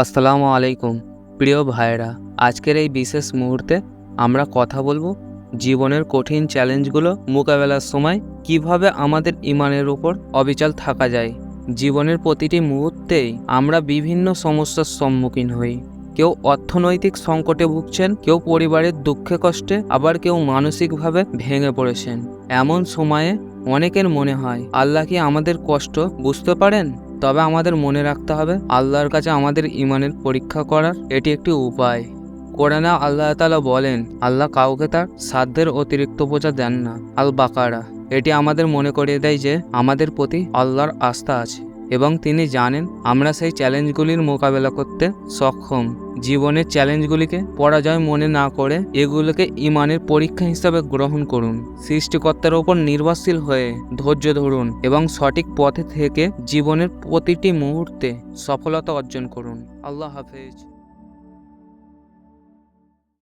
আসসালামু আলাইকুম, প্রিয় ভাইরা আজকের এই বিশেষ মুহূর্তে আমরা কথা বলব জীবনের কঠিন চ্যালেঞ্জগুলো মোকাবেলার সময় কীভাবে আমাদের ইমানের উপর অবিচল থাকা যায়। জীবনের প্রতিটি মুহূর্তেই আমরা বিভিন্ন সমস্যার সম্মুখীন হই। কেউ অর্থনৈতিক সংকটে ভুগছেন, কেউ পরিবারের দুঃখে কষ্টে, আবার কেউ মানসিকভাবে ভেঙে পড়েছেন। এমন সময়ে অনেকের মনে হয়, আল্লাহ কি আমাদের কষ্ট বুঝতে পারেন? তবে আমাদের মনে রাখতে হবে, আল্লাহর কাছে আমাদের ইমানের পরীক্ষা করার এটি একটি উপায়। কোরআনে আল্লাহ তালা বলেন, আল্লাহ কাউকে তার সাধ্যের অতিরিক্ত বোঝা দেন না। আল বাকারা এটি আমাদের মনে করিয়ে দেয় যে, আমাদের প্রতি আল্লাহর আস্থা আছে। এবং তিনি জানেন আমরা সেই চ্যালেঞ্জগুলির মোকাবেলা করতে সক্ষম। জীবনের চ্যালেঞ্জগুলিকে পরাজয় মনে না করে এগুলোকে ইমানের পরীক্ষা হিসাবে গ্রহণ করুন। সৃষ্টিকর্তার ওপর নির্ভরশীল হয়ে ধৈর্য ধরুন এবং সঠিক পথে থেকে জীবনের প্রতিটি মুহূর্তে সফলতা অর্জন করুন। আল্লাহ হাফেজ।